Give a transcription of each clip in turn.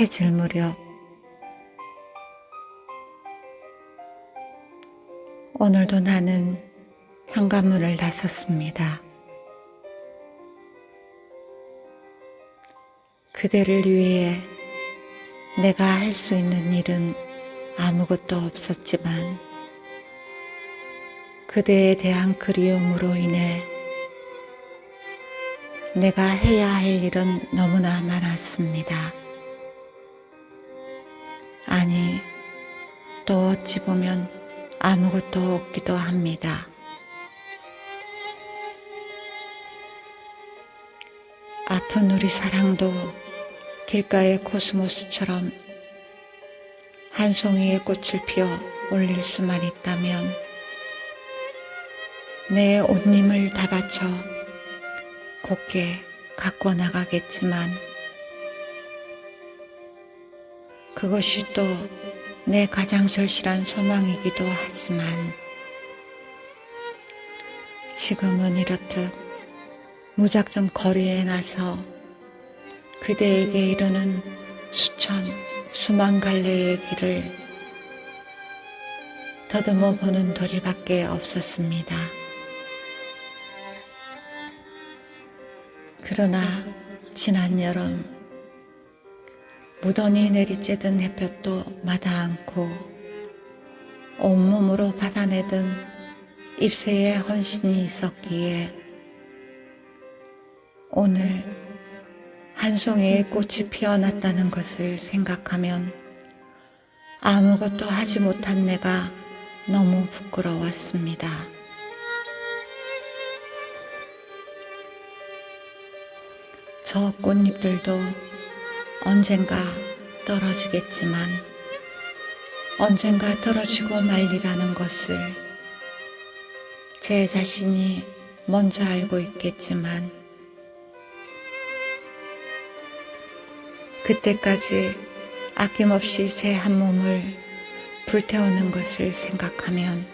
해질 무렵 오늘도 나는 현관문을 나섰습니다. 그대를 위해 내가 할 수 있는 일은 아무것도 없었지만 그대에 대한 그리움으로 인해 내가 해야 할 일은 너무나 많았습니다. 아니, 또 어찌 보면 아무것도 없기도 합니다. 아픈 우리 사랑도 길가의 코스모스처럼 한 송이의 꽃을 피워 올릴 수만 있다면 내 옷님을 다 바쳐 곱게 갖고 나가겠지만 그것이 또 내 가장 절실한 소망이기도 하지만 지금은 이렇듯 무작정 거리에 나서 그대에게 이르는 수천 수만 갈래의 길을 더듬어 보는 도리밖에 없었습니다. 그러나 지난 여름 무던히 내리쬐던 햇볕도 마다 않고 온몸으로 받아내던 잎새의 헌신이 있었기에 오늘 한 송이의 꽃이 피어났다는 것을 생각하면 아무것도 하지 못한 내가 너무 부끄러웠습니다. 저 꽃잎들도 언젠가 떨어지겠지만 언젠가 떨어지고 말리라는 것을 제 자신이 먼저 알고 있겠지만 그때까지 아낌없이 제 한 몸을 불태우는 것을 생각하면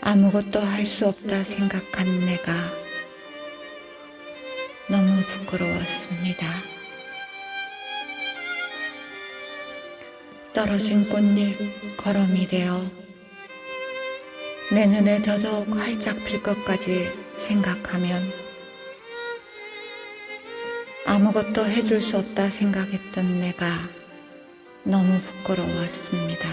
아무것도 할 수 없다 생각한 내가 너무 부끄러웠습니다. 떨어진 꽃잎 걸음이 되어 내 눈에 더더욱 활짝 필 것까지 생각하면 아무것도 해줄 수 없다 생각했던 내가 너무 부끄러웠습니다.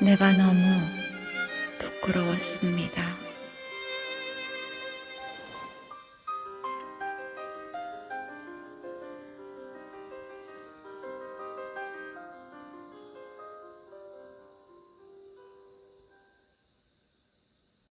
내가 너무 부끄러웠습니다.